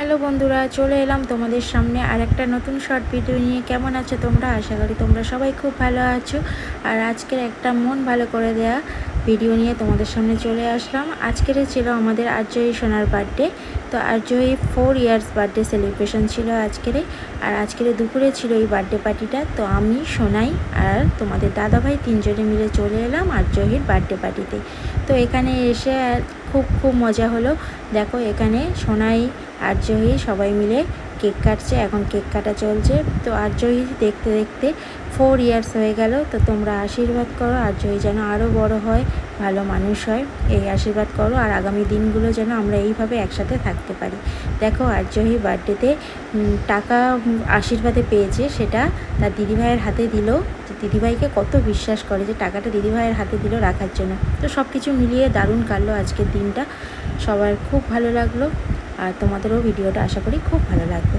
Hello বন্ধুরা, চলে এলাম তোমাদের সামনে আর একটা নতুন শর্ট ভিডিও নিয়ে। কেমন আছো তোমরা? আশা করি তোমরা সবাই খুব ভালো আছো। আর আজকের একটা মন ভালো করে দেয়া ভিডিও নিয়ে তোমাদের সামনে চলে আসলাম। আজকের ছিল আমাদের আর্যই সোনার বার্থডে তো আর্যই ফোর ইয়ার্স বার্থডে সেলিব্রেশন ছিল আজকের আর আজকের দুপুরে ছিল এই বার্থডে পার্টিটা তো আমি, সোনাই আর তোমাদের দাদাভাই তিনজনে মিলে চলে এলাম আর্যহির বার্থডে পার্টিতে তো এখানে এসে খুব খুব মজা হলো। দেখো এখানে সোনাই আর্যহি সবাই মিলে কেক কাটছে, এখন কেক কাটা চলছে। তো আর্যহি দেখতে দেখতে ফোর ইয়ার্স হয়ে গেল, তো তোমরা আশীর্বাদ করো আর্যহি যেন আরও বড় হয়, ভালো মানুষ হয়, এই আশীর্বাদ করো। আর আগামী দিনগুলো যেন আমরা এইভাবে একসাথে থাকতে পারি। দেখো আর্যহি বার্থডেতে টাকা আশীর্বাদে পেয়েছে, সেটা তার দিদিভাইয়ের হাতে দিল। দিদিভাইকে কত বিশ্বাস করে যে টাকাটা দিদিভাইয়ের হাতে দিল রাখার জন্য। তো সব কিছু মিলিয়ে দারুণ কাটলো আজকের দিনটা। সবার খুব ভালো লাগল। আর তোমাদেরও ভিডিওটা আশা করি খুব ভালো লাগবে।